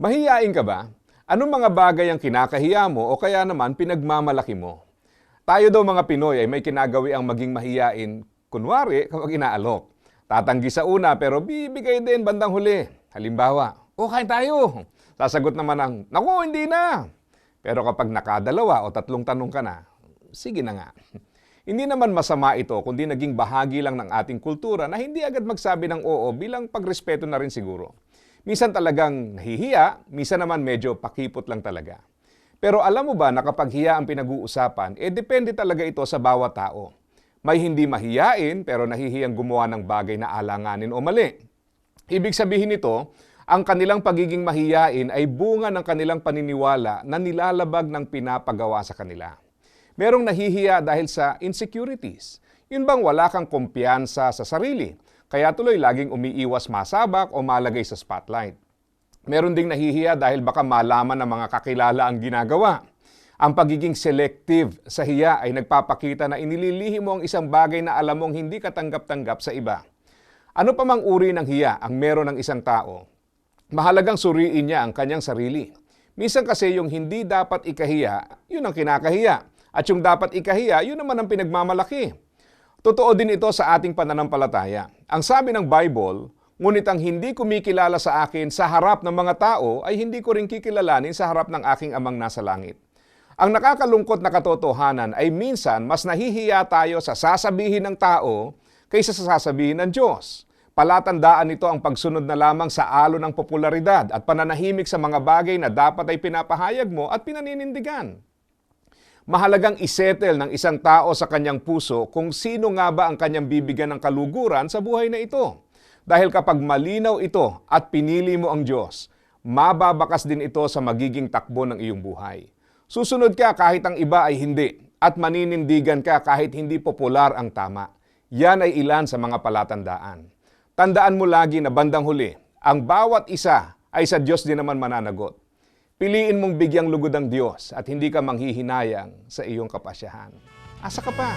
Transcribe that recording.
Mahiyain ka ba? Anong mga bagay ang kinakahiya mo o kaya naman pinagmamalaki mo? Tayo daw mga Pinoy ay may kinagawi ang maging mahiyain, kunwari kapag inaalok. Tatanggi sa una pero bibigay din bandang huli. Halimbawa, o kain tayo. Sasagot naman ang, naku, hindi na. Pero kapag nakadalawa o tatlong tanong ka na, sige na nga. Hindi naman masama ito kundi naging bahagi lang ng ating kultura na hindi agad magsabi ng oo bilang pagrespeto na rin siguro. Minsan talagang nahihiya, minsan naman medyo pakipot lang talaga. Pero alam mo ba na kapag hiya ang pinag-uusapan, eh depende talaga ito sa bawat tao. May hindi mahiyain pero nahihiyang gumawa ng bagay na alanganin o mali. Ibig sabihin nito, ang kanilang pagiging mahiyain ay bunga ng kanilang paniniwala na nilalabag ng pinapagawa sa kanila. Merong nahihiya dahil sa insecurities. Yun bang wala kang kumpiyansa sa sarili, kaya tuloy laging umiiwas masabak o malagay sa spotlight. Meron ding nahihiya dahil baka malaman ng mga kakilala ang ginagawa. Ang pagiging selective sa hiya ay nagpapakita na inililihim mo ang isang bagay na alam mong hindi katanggap-tanggap sa iba. Ano pa mang uri ng hiya ang meron ng isang tao, mahalagang suriin niya ang kanyang sarili. Minsan kasi yung hindi dapat ikahiya, yun ang kinakahiya. At yung dapat ikahiya, yun naman ang pinagmamalaki. Totoo din ito sa ating pananampalataya. Ang sabi ng Bible, ngunit ang hindi kumikilala sa akin sa harap ng mga tao ay hindi ko rin kikilalanin sa harap ng aking amang nasa langit. Ang nakakalungkot na katotohanan ay minsan mas nahihiya tayo sa sasabihin ng tao kaysa sa sasabihin ng Diyos. Palatandaan nito ang pagsunod na lamang sa alo ng popularidad at pananahimik sa mga bagay na dapat ay pinapahayag mo at pinaninindigan. Mahalagang isettle ng isang tao sa kanyang puso kung sino nga ba ang kanyang bibigyan ng kaluguran sa buhay na ito. Dahil kapag malinaw ito at pinili mo ang Diyos, mababakas din ito sa magiging takbo ng iyong buhay. Susunod ka kahit ang iba ay hindi at maninindigan ka kahit hindi popular ang tama. Yan ay ilan sa mga palatandaan. Tandaan mo lagi na bandang huli, ang bawat isa ay sa Diyos din naman mananagot. Piliin mong bigyang lugod ang Diyos at hindi ka manghihinayang sa iyong kapasyahan. Asa ka pa?